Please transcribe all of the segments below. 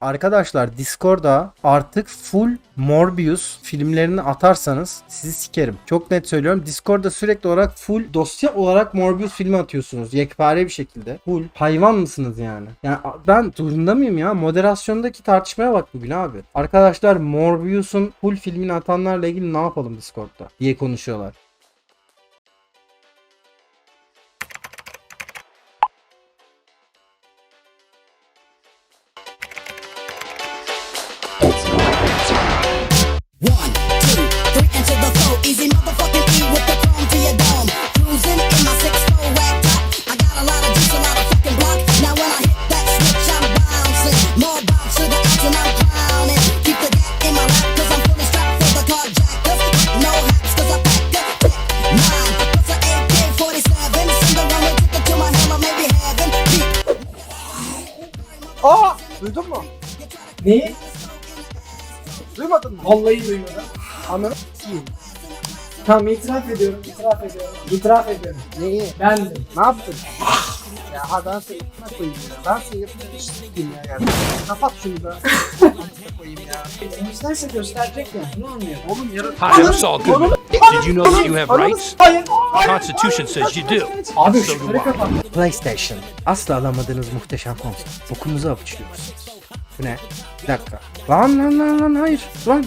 Arkadaşlar Discord'a artık full Morbius filmlerini atarsanız sizi sikerim. Çok net söylüyorum. Discord'da sürekli olarak full dosya olarak Morbius filmi atıyorsunuz. Yekpare bir şekilde. Full. Hayvan mısınız yani? Yani ben durumda mıyım ya? Moderasyondaki tartışmaya bak bugün abi. Arkadaşlar Morbius'un full filmini atanlarla ilgili ne yapalım Discord'da diye konuşuyorlar. Vallahi duymadım. S**eyim. Tamam itiraf ediyorum, itiraf ediyorum. İtiraf ediyorum. Neyi? Bendim. Ne yaptın? ya ha ben seni yapma koyayım ya. Ben seni yapma s**eyim ya yani. Kapat şunu da. Koyayım ya. İsterse gösterecek ya. Ne anlıyor? Oğlum yarın... Hi, it's all good. Did you know that you have rights? The Constitution says you do. Abi So do şunları I. kapat. PlayStation. Asla alamadığınız muhteşem konsol. Bokumuzu avuçluyorsunuz. Bu ne? Bir dakika. Lan lan lan lan hayır. Lan.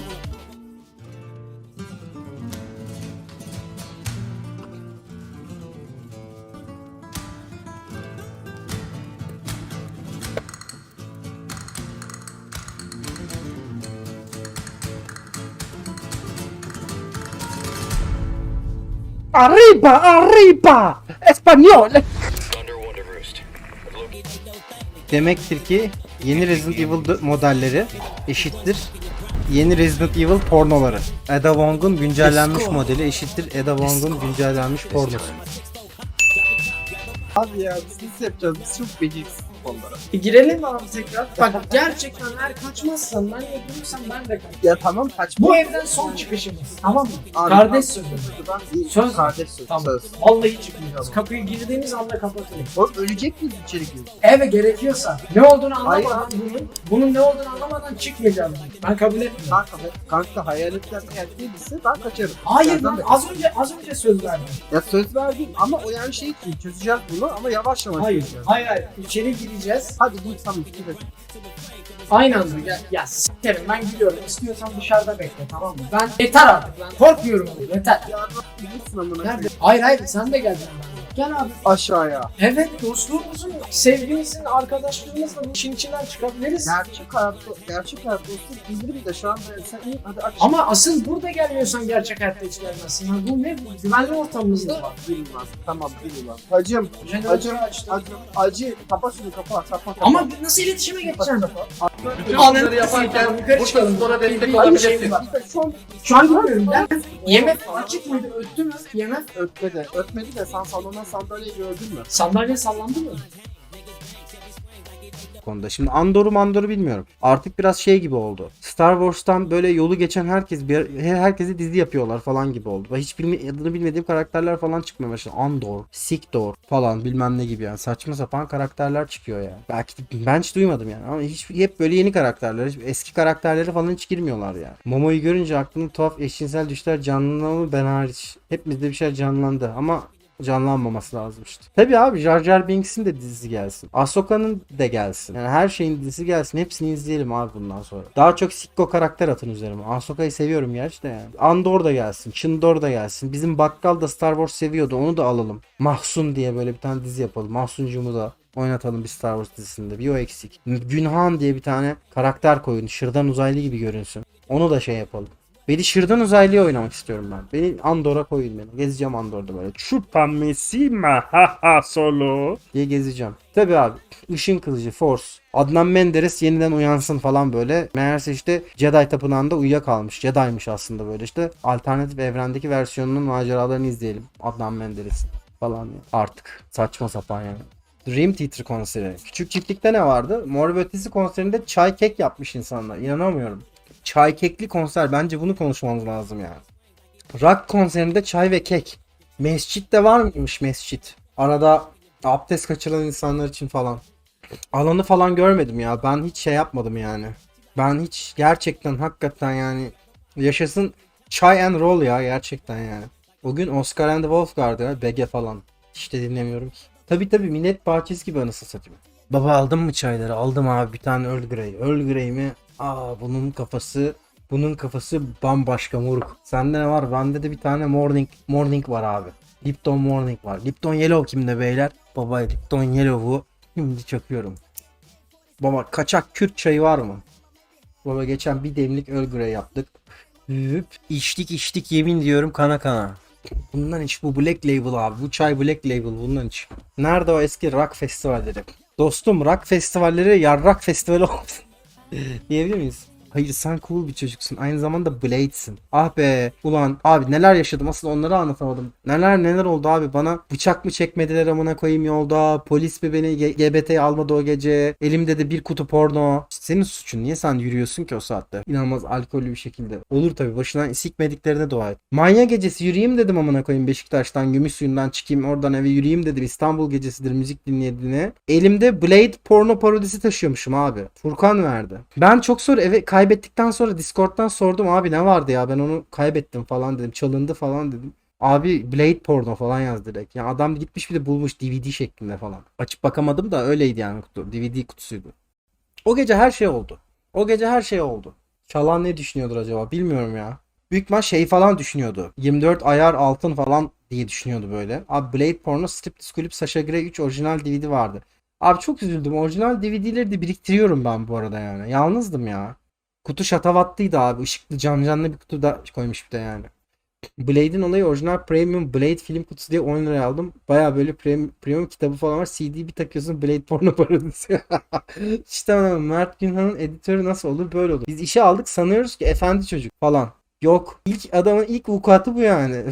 Arriba, arriba. Español. Demektir ki yeni Resident Evil modelleri eşittir yeni Resident Evil pornoları. Ada Wong'un güncellenmiş modeli eşittir Ada Wong'un güncellenmiş pornosu. Abi ya biz nasıl yapacağız? Biz çok beceriksiz konulara. E, girelim abi tekrar. Bak gerçekten eğer kaçmazsan ben öldürürsem ben de kaç. Ya tamam kaçma. Bu evden son çıkışımız. Tamam mı? Abi, Kardeş sözü. Söz. Kardeş söz. Tamam. Söz. Vallahi çıkmayacağız. Kapıyı girdiğimiz anda kapatırım. Oğlum ölecek miyiz içeri girip? Eve gerekiyorsa ne olduğunu Hayır. anlamadan bunun, bunun ne olduğunu anlamadan çıkmayacağım. Ben kabul etmiyorum. Kanka, kanka hayaletler değilse ben kaçarım. Hayır ben de- az önce az önce söz verdim. Ya söz verdim ama o yani şey çözeceğiz bunu ama yavaş yavaş Hayır, hayır, hayır. İçeri gireceğiz. Hadi dur tamam gidelim. Aynı anda. Ya, ya sikerim ben gidiyorum. İstiyorsan dışarıda bekle tamam mı? Ben yeter artık ben. Korkmuyorum yeter. Ya Nerede? Hayır hayır sen de benimle. Gel abi. Aşağıya. Evet dostluğumuzun, sevgimizin, arkadaşlığımızla bu işin içinden çıkabiliriz. Gerçek hayatta, gerçek hayatta olsun bildirim de şu anda sen iyi hadi aç. Ama asıl burada gelmiyorsan gerçek hayatta hiç gelmezsin. Ya bu ne? Bu Güvenli ortamımızda var. Bilmez. Tamam bilmem. Hacım, hacım, hacım, acı. Kapa şunu kapa, kapa, kapa. Ama nasıl iletişime geçeceğim? Bütün bunları yaparken çıkalım. sonra destek olabilirsin. şey var. Şu an Şu an görmüyorum. Gel. Yemek açık mıydı? Öttü mü? Yemek. ötmedi. Ötmedi de sen salona sandalyeyi gördün mü? Sandalye sallandı mı? konuda. Şimdi Andor'u Mandor'u bilmiyorum. Artık biraz şey gibi oldu. Star Wars'tan böyle yolu geçen herkes bir herkese dizi yapıyorlar falan gibi oldu. Ve hiç bilme, adını bilmediğim karakterler falan çıkmaya başladı. Andor, Sikdor falan bilmem ne gibi yani. Saçma sapan karakterler çıkıyor yani. Belki de ben hiç duymadım yani. Ama hiç hep böyle yeni karakterler. hiç eski karakterleri falan hiç girmiyorlar yani. Momo'yu görünce aklımda tuhaf eşcinsel düşler canlandı ben hariç. Hepimizde bir şey canlandı ama canlanmaması lazım işte. Tabi abi Jar Jar Binks'in de dizisi gelsin. Ahsoka'nın da gelsin. Yani her şeyin dizisi gelsin. Hepsini izleyelim abi bundan sonra. Daha çok sikko karakter atın üzerime. Ahsoka'yı seviyorum gerçi de yani. Andor da gelsin. Çindor da gelsin. Bizim bakkal da Star Wars seviyordu. Onu da alalım. Mahsun diye böyle bir tane dizi yapalım. Mahsuncumu da oynatalım bir Star Wars dizisinde. Bir o eksik. Günhan diye bir tane karakter koyun. Şırdan uzaylı gibi görünsün. Onu da şey yapalım. Beni Şırdan uzaylıya oynamak istiyorum ben. Beni Andor'a koyun beni. Gezeceğim Andor'da böyle. Chupa mesima ha ha solo diye gezeceğim. Tabi abi. Işın kılıcı Force. Adnan Menderes yeniden uyansın falan böyle. Meğerse işte Jedi tapınağında uyuyakalmış. Jedi'ymiş aslında böyle işte. Alternatif evrendeki versiyonunun maceralarını izleyelim. Adnan Menderes'in falan ya. Artık. Saçma sapan yani. Dream Theater konseri. Küçük çiftlikte ne vardı? Mor ve Ötesi konserinde çay kek yapmış insanlar. İnanamıyorum. Çay kekli konser. Bence bunu konuşmamız lazım yani. Rock konserinde çay ve kek. Mescit de var mıymış mescit? Arada abdest kaçıran insanlar için falan. alanı falan görmedim ya. Ben hiç şey yapmadım yani. Ben hiç gerçekten hakikaten yani yaşasın Chai and Roll ya gerçekten yani. Bugün Oscar and the Wolf vardı ya BG falan. İşte dinlemiyorum ki. Tabi tabi minnet bahçesi gibi anasını satayım. Baba aldın mı çayları? Aldım abi bir tane Earl Grey. Earl Grey mi? Aa bunun kafası bunun kafası bambaşka moruk. Sende ne var? Bende de bir tane Morning Morning var abi. Lipton Morning var. Lipton Yellow kimde beyler? Baba Lipton Yellow'u şimdi çakıyorum. Baba kaçak Kürt çayı var mı? Baba geçen bir demlik Earl Grey yaptık. Hüp içtik içtik yemin diyorum kana kana. Bundan iç bu Black Label abi. Bu çay Black Label bundan iç. Nerede o eski rock festivalleri? Dostum rock festivalleri yarrak festivali olsun. Diyebilir miyiz? Hayır sen cool bir çocuksun. Aynı zamanda Blade'sin. Ah be. Ulan abi neler yaşadım aslında onları anlatamadım. Neler neler oldu abi bana bıçak mı çekmediler amına koyayım yolda. Polis mi beni G- GBT'ye almadı o gece. Elimde de bir kutu porno. Senin suçun. Niye sen yürüyorsun ki o saatte? İnanılmaz alkollü bir şekilde. Olur tabii başından sikmediklerine dua et. Manya gecesi yürüyeyim dedim amına koyayım Beşiktaş'tan gümüş suyundan çıkayım oradan eve yürüyeyim dedim. İstanbul gecesidir müzik dinlediğine. Elimde Blade porno parodisi taşıyormuşum abi. Furkan verdi. Ben çok sonra eve kaybettikten sonra Discord'dan sordum abi ne vardı ya ben onu kaybettim falan dedim. Çalındı falan dedim. Abi Blade porno falan yaz direkt. Ya adam gitmiş bir de bulmuş DVD şeklinde falan. Açıp bakamadım da öyleydi yani kutu. DVD kutusuydu. O gece her şey oldu. O gece her şey oldu. Çalan ne düşünüyordur acaba bilmiyorum ya. Büyük ihtimal şey falan düşünüyordu. 24 ayar altın falan diye düşünüyordu böyle. Abi Blade Porno Striptease Kulüp Sasha Grey 3 orijinal DVD vardı. Abi çok üzüldüm. Orijinal DVD'leri de biriktiriyorum ben bu arada yani. Yalnızdım ya. Kutu şatavatlıydı abi. Işıklı cancanlı bir kutu da koymuş bir de yani. Blade'in olayı orijinal premium Blade film kutusu diye 10 liraya aldım. Baya böyle premium, premium kitabı falan var. CD bir takıyorsun Blade porno parodisi. işte anam, Mert Günhan'ın editörü nasıl olur böyle olur. Biz işe aldık sanıyoruz ki efendi çocuk falan. Yok. İlk adamın ilk vukuatı bu yani.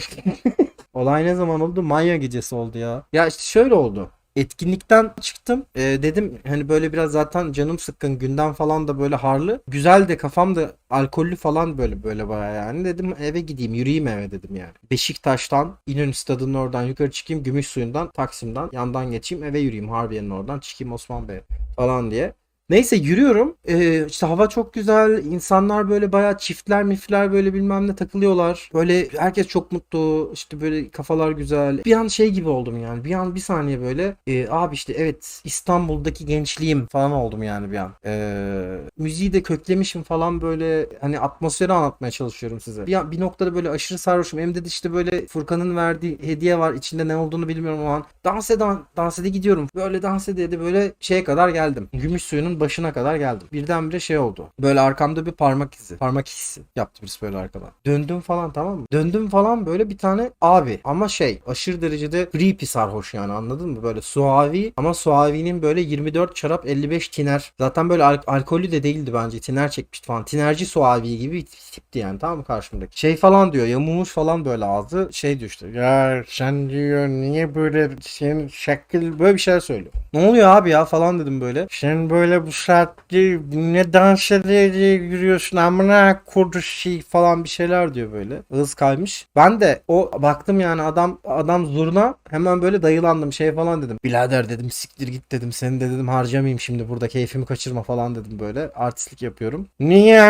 Olay ne zaman oldu? Manya gecesi oldu ya. Ya işte şöyle oldu. Etkinlikten çıktım. Ee, dedim hani böyle biraz zaten canım sıkkın. Günden falan da böyle harlı. Güzel de kafam da alkollü falan böyle böyle baya yani. Dedim eve gideyim yürüyeyim eve dedim yani. Beşiktaş'tan İnönü stadının oradan yukarı çıkayım. Gümüş suyundan Taksim'den yandan geçeyim eve yürüyeyim. Harbiye'nin oradan çıkayım Osman Bey falan diye. Neyse yürüyorum. Ee, işte hava çok güzel. İnsanlar böyle bayağı çiftler mifler böyle bilmem ne takılıyorlar. Böyle herkes çok mutlu. İşte böyle kafalar güzel. Bir an şey gibi oldum yani. Bir an bir saniye böyle. e, abi işte evet İstanbul'daki gençliğim falan oldum yani bir an. Ee, müziği de köklemişim falan böyle. Hani atmosferi anlatmaya çalışıyorum size. Bir, an, bir noktada böyle aşırı sarhoşum. Hem de işte böyle Furkan'ın verdiği hediye var. İçinde ne olduğunu bilmiyorum o an. Dans ede dans ede gidiyorum. Böyle dans ede ede böyle şeye kadar geldim. Gümüş suyunun başına kadar geldim. Birdenbire şey oldu. Böyle arkamda bir parmak izi. Parmak hissi yaptı birisi böyle arkadan. Döndüm falan tamam mı? Döndüm falan böyle bir tane abi. Ama şey aşırı derecede creepy sarhoş yani anladın mı? Böyle suavi ama suavinin böyle 24 çarap 55 tiner. Zaten böyle al- alkollü de değildi bence. Tiner çekmişti falan. Tinerci suavi gibi bir tipti yani tamam mı karşımdaki. Şey falan diyor yamulmuş falan böyle ağzı. Şey diyor işte. Ya sen diyor niye böyle senin şekil böyle bir şeyler söylüyor. Ne oluyor abi ya falan dedim böyle. Sen böyle bu saatte ne dans ederek yürüyorsun amına kurdu şey falan bir şeyler diyor böyle. Hız kaymış. Ben de o baktım yani adam adam zurna hemen böyle dayılandım şey falan dedim. Birader dedim siktir git dedim seni de dedim harcamayayım şimdi burada keyfimi kaçırma falan dedim böyle. Artistlik yapıyorum. Niye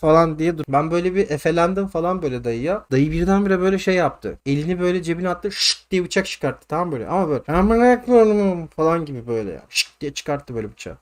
falan diye dur. Ben böyle bir efelendim falan böyle dayıya. Dayı birdenbire böyle şey yaptı. Elini böyle cebine attı. Şşt diye bıçak çıkarttı tamam böyle. Ama böyle amına falan gibi böyle ya. Şşt diye çıkarttı böyle bıçağı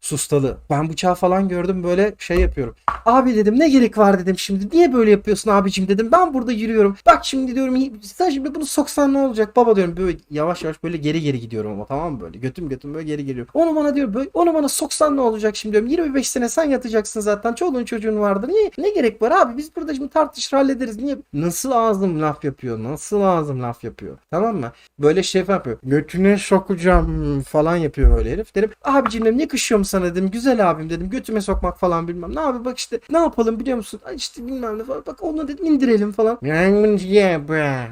sustalı. Ben bıçağı falan gördüm böyle şey yapıyorum. Abi dedim ne gerek var dedim şimdi. Niye böyle yapıyorsun abicim dedim. Ben burada yürüyorum. Bak şimdi diyorum sen şimdi bunu soksan ne olacak baba diyorum. Böyle yavaş yavaş böyle geri geri gidiyorum ama tamam mı böyle. Götüm götüm böyle geri geliyor. Onu bana diyor böyle onu bana soksan ne olacak şimdi diyorum. 25 sene sen yatacaksın zaten. Çoluğun çocuğun vardır. Niye? Ne gerek var abi? Biz burada şimdi tartışır hallederiz. Niye? Nasıl ağzım laf yapıyor? Nasıl ağzım laf yapıyor? Tamam mı? Böyle şey yapıyor. Götüne sokacağım falan yapıyor böyle herif. Dedim abicim dedim yakışıyor mu sana dedim. Güzel abim dedim. Götüme sokmak falan bilmem. Ne abi bak işte ne yapalım biliyor musun? Ay işte bilmem ne falan. Bak onu dedim indirelim falan.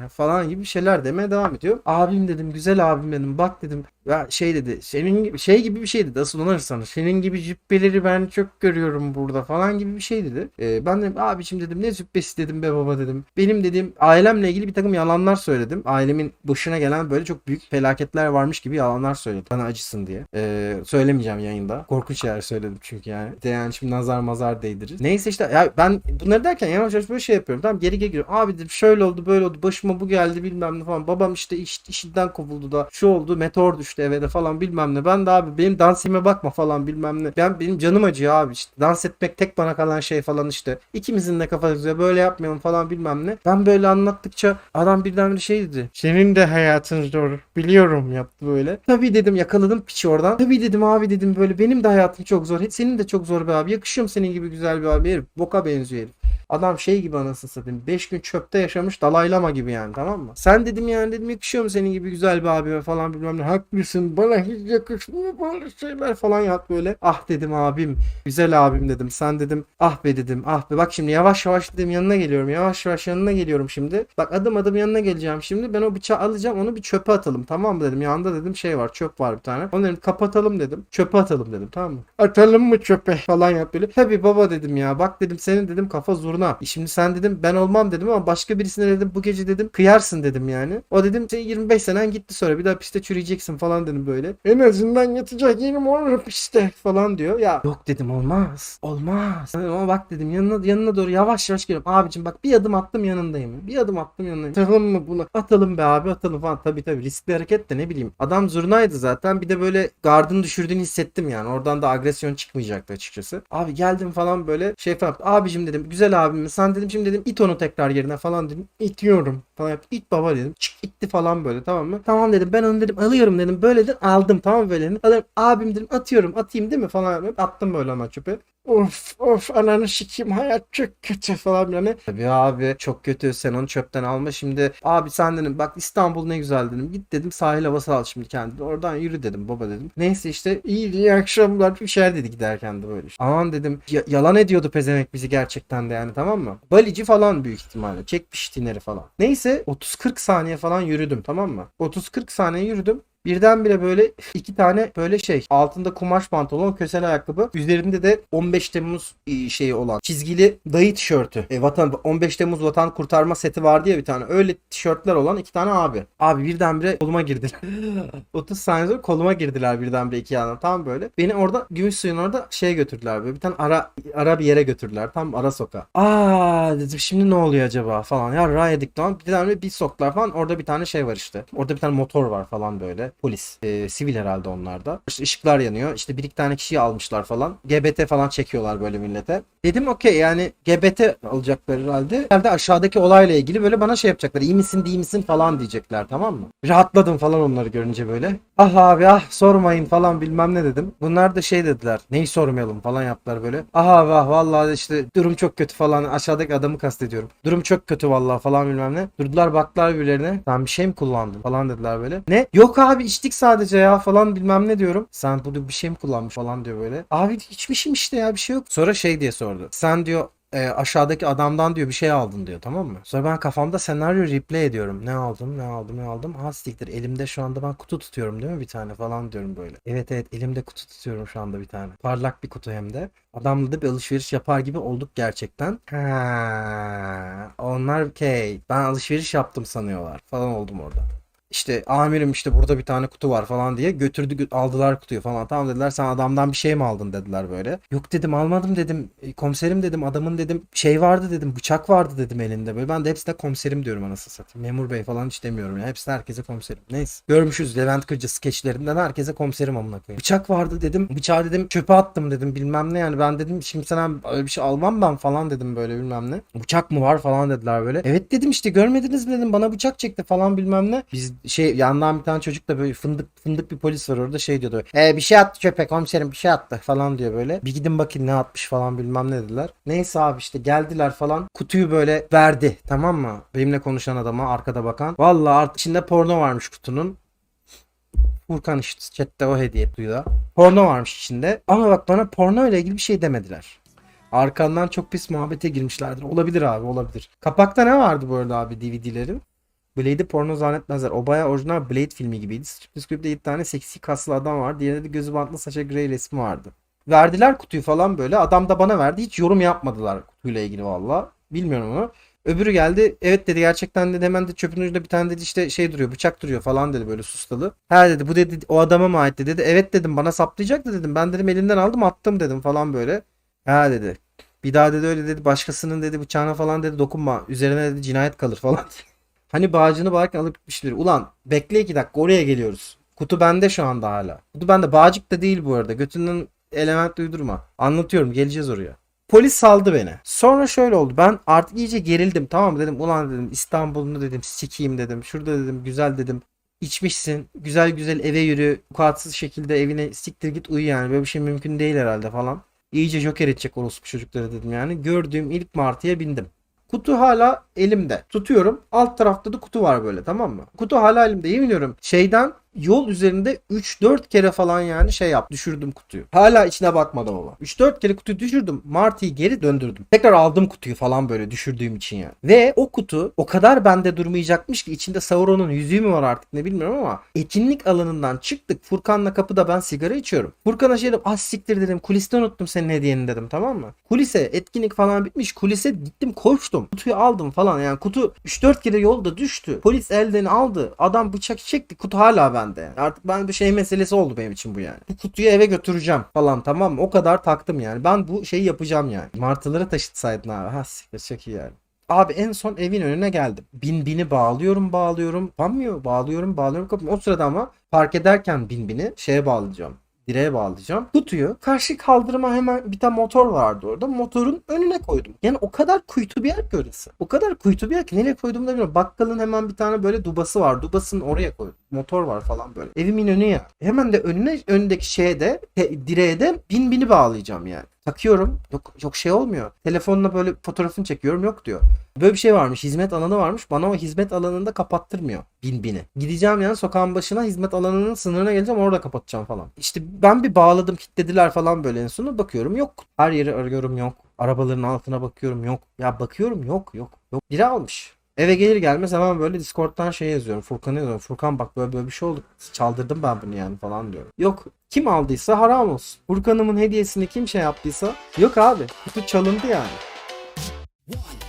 Falan gibi şeyler demeye devam ediyor. Abim dedim güzel abim dedim. Bak dedim Ya şey dedi senin gibi şey gibi bir şey dedi asıl ona sana senin gibi cübbeleri ben çok görüyorum burada falan gibi bir şey dedi. Ee, ben dedim abicim dedim ne cübbesi dedim be baba dedim. Benim dedim ailemle ilgili bir takım yalanlar söyledim. Ailemin başına gelen böyle çok büyük felaketler varmış gibi yalanlar söyledim. Bana acısın diye. Ee, söylemeyeceğim yayında. Korkunç şeyler söyledim çünkü yani. De yani şimdi nazar mazar değdirir. Neyse işte ya ben bunları derken yavaş yavaş böyle şey yapıyorum. Tamam geri geri giriyorum. Abi dedim şöyle oldu böyle oldu. Başıma bu geldi bilmem ne falan. Babam işte iş, işinden kovuldu da şu oldu meteor düştü eve de falan bilmem ne. Ben de abi benim dansime bakma falan bilmem ne. Ben benim canım acıyor abi işte. Dans etmek tek bana kalan şey falan işte. İkimizin de kafası güzel böyle yapmayalım falan bilmem ne. Ben böyle anlattıkça adam birden bir şey dedi. Senin de hayatın zor. Biliyorum yaptı böyle. Tabii dedim yakaladım piçi oradan. Tabii dedim abi dedim böyle benim de hayatım çok zor. Senin de çok zor be abi. Yakışıyor mu senin gibi güzel bir abi herif. Boka benziyor herif. Adam şey gibi anasını satayım. 5 gün çöpte yaşamış dalaylama gibi yani tamam mı? Sen dedim yani dedim yakışıyor mu senin gibi güzel bir abime falan bilmem ne. Haklısın bana hiç yakışmıyor böyle şeyler falan yap böyle. Ah dedim abim. Güzel abim dedim. Sen dedim ah be dedim ah be. Bak şimdi yavaş yavaş dedim yanına geliyorum. Yavaş yavaş yanına geliyorum şimdi. Bak adım adım yanına geleceğim şimdi. Ben o bıçağı alacağım onu bir çöpe atalım tamam mı dedim. Yanında dedim şey var çöp var bir tane. Onu dedim kapatalım dedim. Çöpe atalım dedim tamam mı? Atalım mı çöpe falan yap böyle. Tabii baba dedim ya. Bak dedim senin dedim kafa zurna. E Şimdi sen dedim ben olmam dedim ama başka birisine dedim bu gece dedim kıyarsın dedim yani. O dedim sen 25 senen gitti sonra bir daha piste çürüyeceksin falan dedim böyle. En azından yatacak yerim olur piste falan diyor. Ya yok dedim olmaz. Olmaz. Ama bak dedim yanına yanına doğru yavaş yavaş geliyorum. Abicim bak bir adım attım yanındayım. Bir adım attım yanındayım. Atalım mı bunu? Atalım be abi atalım falan. Tabii tabii riskli hareket de ne bileyim. Adam zurnaydı zaten. Bir de böyle gardını düşürdüğünü hissettim yani. Oradan da agresyon çıkmayacaktı açıkçası. Abi geldim falan böyle şey falan. Abicim dedim güzel abim sen dedim şimdi dedim it onu tekrar yerine falan dedim. İtiyorum falan yaptı. İt baba dedim. Çık itti falan böyle tamam mı? Tamam dedim ben onu dedim alıyorum dedim. Böyle dedim aldım tamam böyle dedim. Alıyorum abim dedim atıyorum atayım değil mi falan yapıp attım böyle ona çöpe. Of of ananı sikeyim hayat çok kötü falan yani. Tabii abi çok kötü sen onu çöpten alma şimdi. Abi sen dedim bak İstanbul ne güzel dedim. Git dedim sahil havası al şimdi kendine. Oradan yürü dedim baba dedim. Neyse işte iyi iyi akşamlar bir şeyler dedi giderken de böyle. işte. Aman dedim ya- yalan ediyordu pezemek bizi gerçekten de yani tamam mı? Balici falan büyük ihtimalle. Çekmiş tineri falan. Neyse 30-40 saniye falan yürüdüm tamam mı? 30-40 saniye yürüdüm. Birdenbire böyle iki tane böyle şey altında kumaş pantolon kösel ayakkabı üzerinde de 15 Temmuz e, şeyi olan çizgili dayı tişörtü. E, vatan 15 Temmuz vatan kurtarma seti vardı ya bir tane. Öyle tişörtler olan iki tane abi. Abi birdenbire koluma girdiler. 30 saniye sonra koluma girdiler birdenbire iki yandan tam böyle. Beni orada gümüş suyun orada şeye götürdüler böyle. Bir tane ara ara bir yere götürdüler tam ara sokağa. Aa dedim şimdi ne oluyor acaba? falan. Ya ra yedik tamam bir tane bir soktular falan. Orada bir tane şey var işte. Orada bir tane motor var falan böyle polis Ee, sivil herhalde onlarda işte ışıklar yanıyor. İşte bir iki tane kişiyi almışlar falan. GBT falan çekiyorlar böyle millete. Dedim okey yani GBT alacaklar herhalde. Herhalde aşağıdaki olayla ilgili böyle bana şey yapacaklar. İyi misin değil misin falan diyecekler tamam mı? Rahatladım falan onları görünce böyle. Ah abi ah sormayın falan bilmem ne dedim. Bunlar da şey dediler. Neyi sormayalım falan yaptılar böyle. Ah abi ah vallahi işte durum çok kötü falan. Aşağıdaki adamı kastediyorum. Durum çok kötü vallahi falan bilmem ne. Durdular baktılar birbirlerine. Sen bir şey mi kullandın falan dediler böyle. Ne? Yok abi içtik sadece ya falan bilmem ne diyorum sen bunu bir şey mi kullanmış falan diyor böyle abi içmişim işte ya bir şey yok sonra şey diye sordu sen diyor e, aşağıdaki adamdan diyor bir şey aldın diyor tamam mı? Sonra ben kafamda senaryo replay ediyorum. Ne aldım ne aldım ne aldım. Ha siktir elimde şu anda ben kutu tutuyorum değil mi bir tane falan diyorum böyle. Evet evet elimde kutu tutuyorum şu anda bir tane. Parlak bir kutu hem de. Adamla da bir alışveriş yapar gibi olduk gerçekten. Ha, onlar okey. Ben alışveriş yaptım sanıyorlar falan oldum orada. İşte amirim işte burada bir tane kutu var falan diye götürdü gö- aldılar kutuyu falan. Tamam dediler sen adamdan bir şey mi aldın dediler böyle. Yok dedim almadım dedim. E, komiserim dedim adamın dedim şey vardı dedim bıçak vardı dedim elinde böyle. Ben de hepsine komiserim diyorum anasını satayım. Memur bey falan hiç demiyorum ya. Hepsine herkese komiserim. Neyse. Görmüşüz Levent Kırcı skeçlerinden herkese komiserim amına koyayım. Bıçak vardı dedim. Bıçağı dedim çöpe attım dedim bilmem ne yani. Ben dedim şimdi sana öyle bir şey almam ben falan dedim böyle bilmem ne. Bıçak mı var falan dediler böyle. Evet dedim işte görmediniz mi dedim bana bıçak çekti falan bilmem ne. Biz şey yandan bir tane çocuk da böyle fındık fındık bir polis var orada şey diyordu. E bir şey attı çöpe komiserim bir şey attı falan diyor böyle. Bir gidin bakın ne atmış falan bilmem ne dediler. Neyse abi işte geldiler falan. Kutuyu böyle verdi tamam mı? Benimle konuşan adama arkada bakan. Vallahi artık içinde porno varmış kutunun. Furkan işte chatte o hediye duyuyor. Porno varmış içinde. Ama bak bana porno ile ilgili bir şey demediler. Arkandan çok pis muhabbete girmişlerdir. Olabilir abi olabilir. Kapakta ne vardı bu arada abi DVD'lerin? Blade'i porno zannetmezler. O bayağı orijinal Blade filmi gibiydi. Script'te 7 tane seksi kaslı adam var. Diğerinde de gözü bantlı saça grey resmi vardı. Verdiler kutuyu falan böyle. Adam da bana verdi. Hiç yorum yapmadılar kutuyla ilgili valla. Bilmiyorum onu. Öbürü geldi. Evet dedi gerçekten dedi hemen de çöpün ucunda bir tane dedi işte şey duruyor bıçak duruyor falan dedi böyle sustalı. Ha dedi bu dedi o adama mı ait dedi. Evet dedim bana saplayacaktı dedim. Ben dedim elinden aldım attım dedim falan böyle. Ha dedi. Bir daha dedi öyle dedi başkasının dedi bıçağına falan dedi dokunma. Üzerine dedi cinayet kalır falan. hani bağcını bağırken alıp gitmiştir. Ulan bekle iki dakika oraya geliyoruz. Kutu bende şu anda hala. Kutu bende bağcık da değil bu arada. Götünden element uydurma. Anlatıyorum geleceğiz oraya. Polis saldı beni. Sonra şöyle oldu. Ben artık iyice gerildim. Tamam dedim. Ulan dedim İstanbul'unu dedim sikeyim dedim. Şurada dedim güzel dedim. İçmişsin. Güzel güzel eve yürü. Vukuatsız şekilde evine siktir git uyu yani. Böyle bir şey mümkün değil herhalde falan. İyice joker edecek orospu çocukları dedim yani. Gördüğüm ilk martıya bindim. Kutu hala elimde. Tutuyorum. Alt tarafta da kutu var böyle tamam mı? Kutu hala elimde. Yemin ediyorum şeyden yol üzerinde 3-4 kere falan yani şey yap düşürdüm kutuyu. Hala içine bakmadım ama. 3-4 kere kutuyu düşürdüm. Martı'yı geri döndürdüm. Tekrar aldım kutuyu falan böyle düşürdüğüm için yani. Ve o kutu o kadar bende durmayacakmış ki içinde Sauron'un yüzüğü mü var artık ne bilmiyorum ama etkinlik alanından çıktık. Furkan'la kapıda ben sigara içiyorum. Furkan'a şey dedim ah siktir dedim kuliste unuttum senin hediyeni dedim tamam mı? Kulise etkinlik falan bitmiş. Kulise gittim koştum. Kutuyu aldım falan yani kutu 3-4 kere yolda düştü. Polis elden aldı. Adam bıçak çekti. Kutu hala Yani. Artık ben bir şey meselesi oldu benim için bu yani. Bu kutuyu eve götüreceğim falan tamam mı? O kadar taktım yani. Ben bu şeyi yapacağım yani. Martıları taşıtsaydın abi. Ha siktir çok iyi yani. Abi en son evin önüne geldim. Bin bini bağlıyorum bağlıyorum. Banmıyor bağlıyorum bağlıyorum kapıyorum. O sırada ama park ederken bin bini şeye bağlayacağım. Direğe bağlayacağım. Kutuyu karşı kaldırıma hemen bir tane motor vardı orada. Motorun önüne koydum. Yani o kadar kuytu bir yer ki orası. O kadar kuytu bir yer ki nereye koyduğumu da bilmiyorum. Bakkalın hemen bir tane böyle dubası var. Dubasının oraya koydum. Motor var falan böyle. Evimin önü ya. Hemen de önüne önündeki şeye de direğe de bin bini bağlayacağım yani. Takıyorum. Yok yok şey olmuyor. Telefonla böyle fotoğrafını çekiyorum. Yok diyor. Böyle bir şey varmış. Hizmet alanı varmış. Bana o hizmet alanında kapattırmıyor. Bin bini. Gideceğim yani sokağın başına hizmet alanının sınırına geleceğim orada kapatacağım falan. İşte ben bir bağladım kilitlediler falan böyle en sonunda bakıyorum yok. Her yeri arıyorum yok. Arabaların altına bakıyorum yok. Ya bakıyorum yok yok yok. Biri almış. Eve gelir gelmez hemen böyle Discord'dan şey yazıyorum. Furkan'a yazıyorum. Furkan bak böyle böyle bir şey oldu. Çaldırdım ben bunu yani falan diyorum. Yok. Kim aldıysa haram olsun. Furkan'ımın hediyesini kim şey yaptıysa yok abi. Kutu çalındı yani. One,